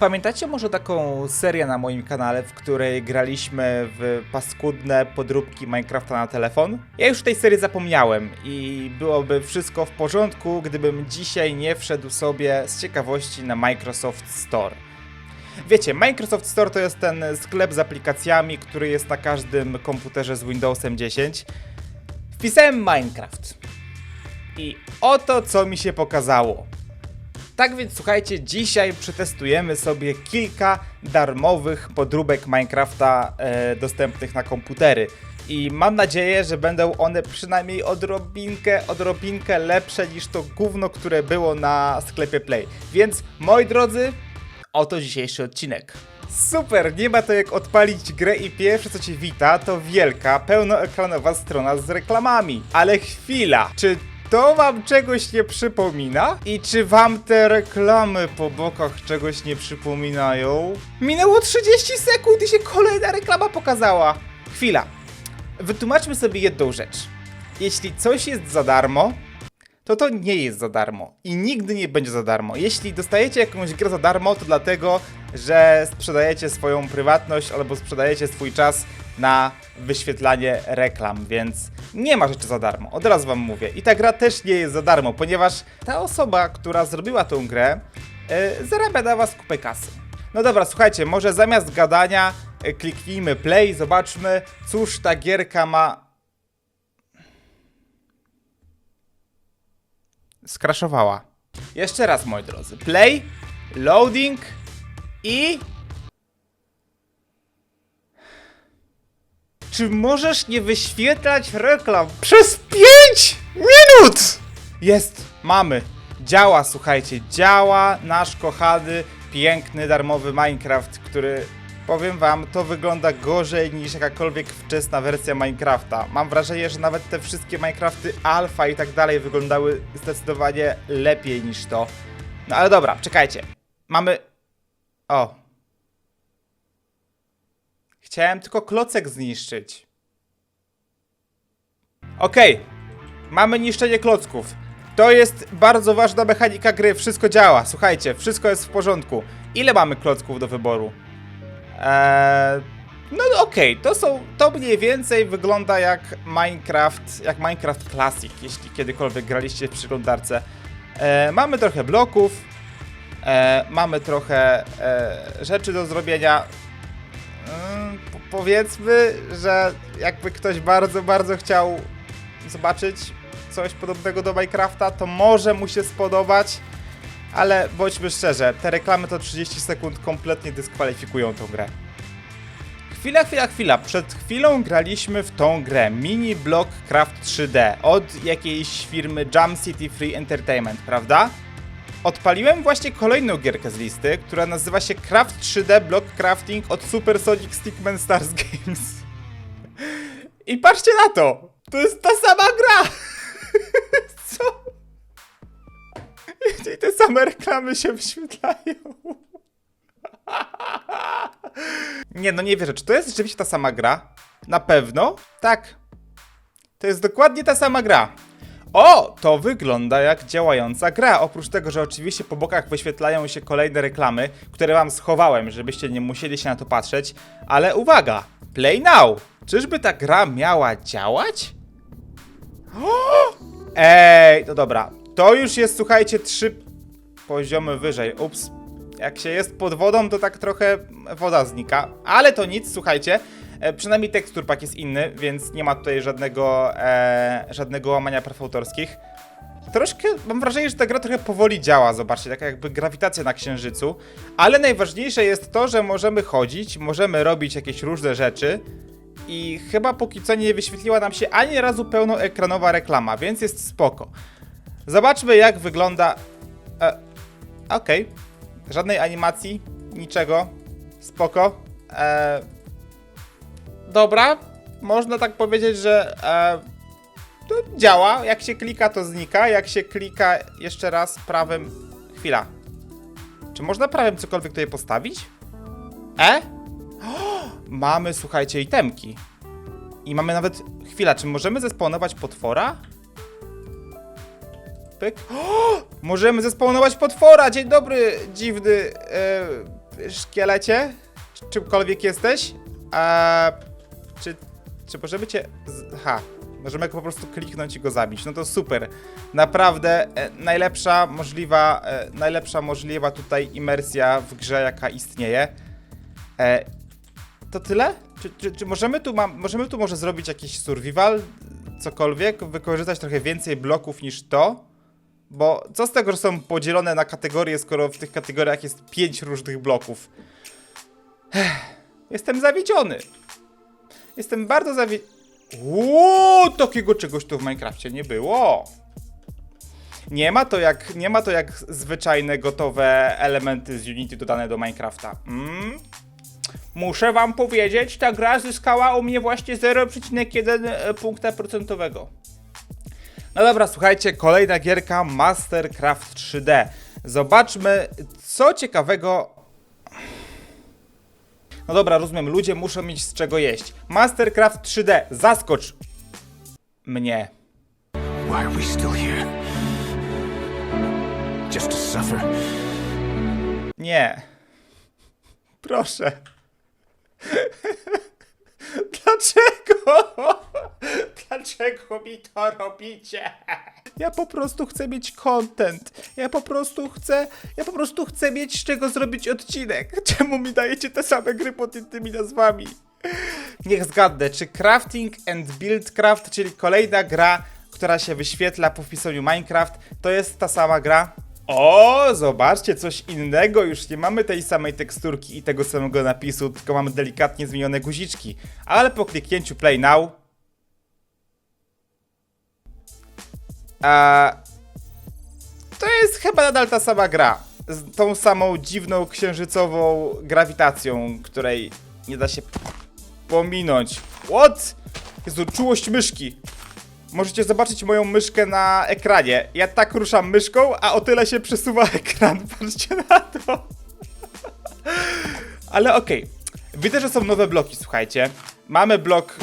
Pamiętacie może taką serię na moim kanale, w której graliśmy w paskudne podróbki Minecrafta na telefon? Ja już tej serii zapomniałem i byłoby wszystko w porządku, gdybym dzisiaj nie wszedł sobie z ciekawości na Microsoft Store. Wiecie, Microsoft Store to jest ten sklep z aplikacjami, który jest na każdym komputerze z Windowsem 10. Wpisałem Minecraft. I oto co mi się pokazało. Tak więc słuchajcie, dzisiaj przetestujemy sobie kilka darmowych podróbek Minecrafta e, dostępnych na komputery. I mam nadzieję, że będą one przynajmniej odrobinkę, odrobinkę lepsze niż to gówno, które było na sklepie Play. Więc moi drodzy, oto dzisiejszy odcinek. Super, nie ma to jak odpalić grę i pierwsze co cię wita to wielka, pełnoekranowa strona z reklamami. Ale chwila, czy to wam czegoś nie przypomina? I czy wam te reklamy po bokach czegoś nie przypominają? Minęło 30 sekund i się kolejna reklama pokazała. Chwila. Wytłumaczmy sobie jedną rzecz. Jeśli coś jest za darmo, to to nie jest za darmo i nigdy nie będzie za darmo. Jeśli dostajecie jakąś grę za darmo, to dlatego, że sprzedajecie swoją prywatność albo sprzedajecie swój czas na wyświetlanie reklam, więc nie ma rzeczy za darmo. Od razu wam mówię. I ta gra też nie jest za darmo, ponieważ ta osoba, która zrobiła tą grę, yy, zarabia na was kupę kasy. No dobra, słuchajcie, może zamiast gadania yy, kliknijmy play, zobaczmy, cóż ta gierka ma skraszowała. Jeszcze raz, moi drodzy. Play, loading i... Czy możesz nie wyświetlać reklam przez 5 minut? Jest, mamy. Działa, słuchajcie, działa nasz kochany, piękny, darmowy Minecraft, który powiem wam, to wygląda gorzej niż jakakolwiek wczesna wersja Minecrafta. Mam wrażenie, że nawet te wszystkie Minecrafty alfa i tak dalej wyglądały zdecydowanie lepiej niż to. No ale dobra, czekajcie. Mamy. O. Chciałem tylko klocek zniszczyć. Okej. Mamy niszczenie klocków. To jest bardzo ważna mechanika gry. Wszystko działa. Słuchajcie, wszystko jest w porządku. Ile mamy klocków do wyboru? Eee, no okej, to są, to mniej więcej wygląda jak Minecraft, jak Minecraft Classic, jeśli kiedykolwiek graliście w przeglądarce. Eee, mamy trochę bloków, eee, mamy trochę e, rzeczy do zrobienia. Po- powiedzmy, że jakby ktoś bardzo, bardzo chciał zobaczyć coś podobnego do Minecrafta, to może mu się spodobać. Ale bądźmy szczerze, te reklamy to 30 sekund kompletnie dyskwalifikują tą grę. Chwila, chwila, chwila. Przed chwilą graliśmy w tą grę Mini Block Craft 3D od jakiejś firmy Jump City Free Entertainment, prawda? Odpaliłem właśnie kolejną gierkę z listy, która nazywa się Craft 3D Block Crafting od Supersonic Stickman Stars Games. I patrzcie na to! To jest ta sama gra! Co? I te same reklamy się wyświetlają. Nie, no nie wierzę. Czy to jest rzeczywiście ta sama gra? Na pewno? Tak. To jest dokładnie ta sama gra. O, to wygląda jak działająca gra. Oprócz tego, że oczywiście po bokach wyświetlają się kolejne reklamy, które wam schowałem, żebyście nie musieli się na to patrzeć. Ale uwaga! Play now! Czyżby ta gra miała działać? Ej, no dobra. To już jest, słuchajcie, trzy poziomy wyżej. Ups. Jak się jest pod wodą, to tak trochę woda znika. Ale to nic, słuchajcie. E, przynajmniej tekstur pak jest inny, więc nie ma tutaj żadnego, e, żadnego łamania praw autorskich. Troszkę, mam wrażenie, że ta gra trochę powoli działa, zobaczcie, taka jakby grawitacja na księżycu. Ale najważniejsze jest to, że możemy chodzić, możemy robić jakieś różne rzeczy. I chyba póki co nie wyświetliła nam się ani razu pełnoekranowa reklama, więc jest spoko. Zobaczmy jak wygląda... E, Okej. Żadnej animacji, niczego. Spoko. E, dobra. Można tak powiedzieć, że e, to działa. Jak się klika, to znika. Jak się klika jeszcze raz prawym... Chwila. Czy można prawym cokolwiek tutaj postawić? E? Mamy, słuchajcie, itemki. I mamy nawet... Chwila, czy możemy zespawnować potwora? Pyk. O! Możemy zespawnować potwora! Dzień dobry, dziwny e, szkielecie? Czy- Czymkolwiek jesteś? A, czy, czy możemy cię... Ha, możemy po prostu kliknąć i go zabić. No to super. Naprawdę e, najlepsza możliwa, e, najlepsza możliwa tutaj imersja w grze, jaka istnieje. E, to tyle? Czy, czy, czy możemy, tu możemy tu może zrobić jakiś survival? Cokolwiek? Wykorzystać trochę więcej bloków niż to? Bo co z tego, że są podzielone na kategorie, skoro w tych kategoriach jest pięć różnych bloków? Ech, jestem zawiedziony. Jestem bardzo zawiedziony. Uuu, takiego czegoś tu w Minecrafcie nie było. Nie ma to jak, nie ma to jak zwyczajne, gotowe elementy z Unity dodane do Minecrafta. Mm? Muszę wam powiedzieć, ta gra zyskała u mnie właśnie 0,1 e, punkta procentowego. No dobra, słuchajcie, kolejna gierka Mastercraft 3D. Zobaczmy, co ciekawego. No dobra, rozumiem, ludzie muszą mieć z czego jeść. Mastercraft 3D, zaskocz mnie. Why are we still here? Just to suffer? Nie. Proszę. Dlaczego? Dlaczego mi to robicie? Ja po prostu chcę mieć content. Ja po prostu chcę. Ja po prostu chcę mieć z czego zrobić odcinek. Czemu mi dajecie te same gry pod innymi nazwami? Niech zgadnę, czy Crafting and Buildcraft, czyli kolejna gra, która się wyświetla po wpisaniu Minecraft, to jest ta sama gra? O, zobaczcie, coś innego, już nie mamy tej samej teksturki i tego samego napisu, tylko mamy delikatnie zmienione guziczki. Ale po kliknięciu Play Now... A... To jest chyba nadal ta sama gra. Z tą samą dziwną księżycową grawitacją, której nie da się pominąć. What? Jezu, czułość myszki. Możecie zobaczyć moją myszkę na ekranie. Ja tak ruszam myszką, a o tyle się przesuwa ekran. Patrzcie na to. Ale okej. Widzę, że są nowe bloki, słuchajcie. Mamy blok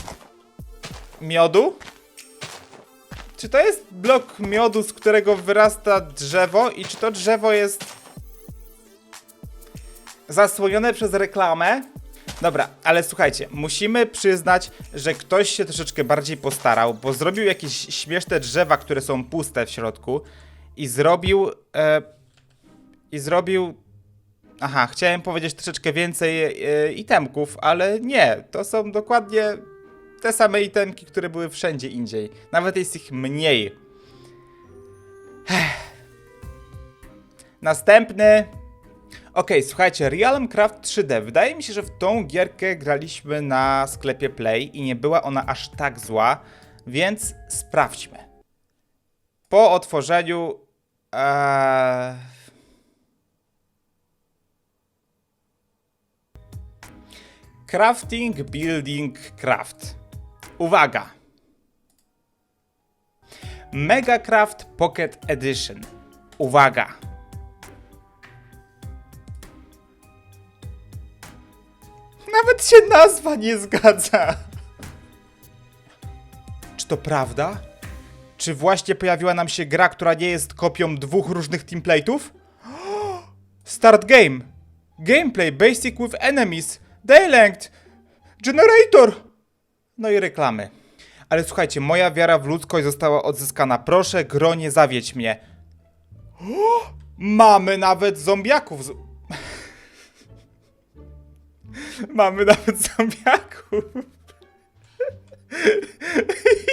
miodu. Czy to jest blok miodu, z którego wyrasta drzewo i czy to drzewo jest zasłonione przez reklamę? Dobra, ale słuchajcie, musimy przyznać, że ktoś się troszeczkę bardziej postarał, bo zrobił jakieś śmieszne drzewa, które są puste w środku i zrobił. E, I zrobił. Aha, chciałem powiedzieć troszeczkę więcej e, itemków, ale nie, to są dokładnie te same itemki, które były wszędzie indziej. Nawet jest ich mniej. Następny. Okej, słuchajcie, Realm Craft 3D. Wydaje mi się, że w tą gierkę graliśmy na sklepie Play i nie była ona aż tak zła, więc sprawdźmy. Po otworzeniu. Eee... Crafting, building, craft. Uwaga! Megacraft Pocket Edition. Uwaga! Się nazwa nie zgadza. Czy to prawda? Czy właśnie pojawiła nam się gra, która nie jest kopią dwóch różnych template'ów? Start game. Gameplay basic with enemies. Day length. Generator. No i reklamy. Ale słuchajcie, moja wiara w ludzkość została odzyskana. Proszę, gro, nie zawiedź mnie. Mamy nawet zombiaków. Z... Mamy nawet zombiaków.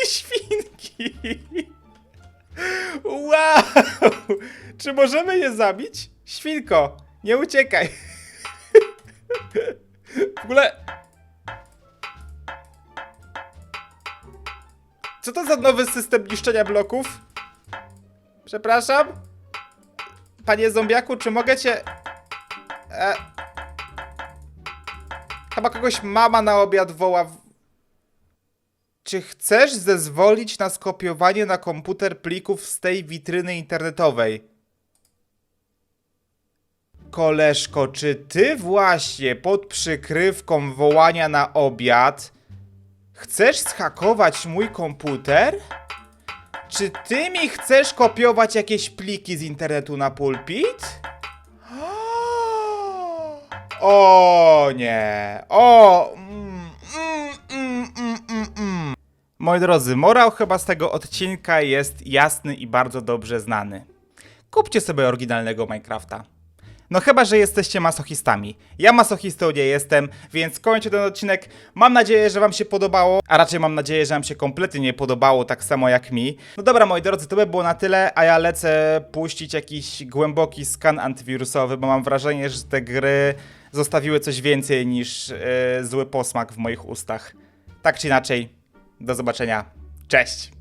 I świnki. Wow! Czy możemy je zabić? Świnko, nie uciekaj. W ogóle... Co to za nowy system niszczenia bloków? Przepraszam? Panie zombiaku, czy mogę cię... E... Chyba kogoś mama na obiad woła. Czy chcesz zezwolić na skopiowanie na komputer plików z tej witryny internetowej? Koleżko, czy ty właśnie pod przykrywką wołania na obiad chcesz schakować mój komputer? Czy ty mi chcesz kopiować jakieś pliki z internetu na pulpit? O nie. O. Mm, mm, mm, mm, mm, mm. Moi drodzy, morał chyba z tego odcinka jest jasny i bardzo dobrze znany. Kupcie sobie oryginalnego Minecrafta. No chyba, że jesteście masochistami. Ja masochistą nie jestem, więc kończę ten odcinek. Mam nadzieję, że wam się podobało, a raczej mam nadzieję, że wam się kompletnie nie podobało, tak samo jak mi. No dobra, moi drodzy, to by było na tyle, a ja lecę puścić jakiś głęboki skan antywirusowy, bo mam wrażenie, że te gry zostawiły coś więcej niż yy, zły posmak w moich ustach. Tak czy inaczej, do zobaczenia. Cześć!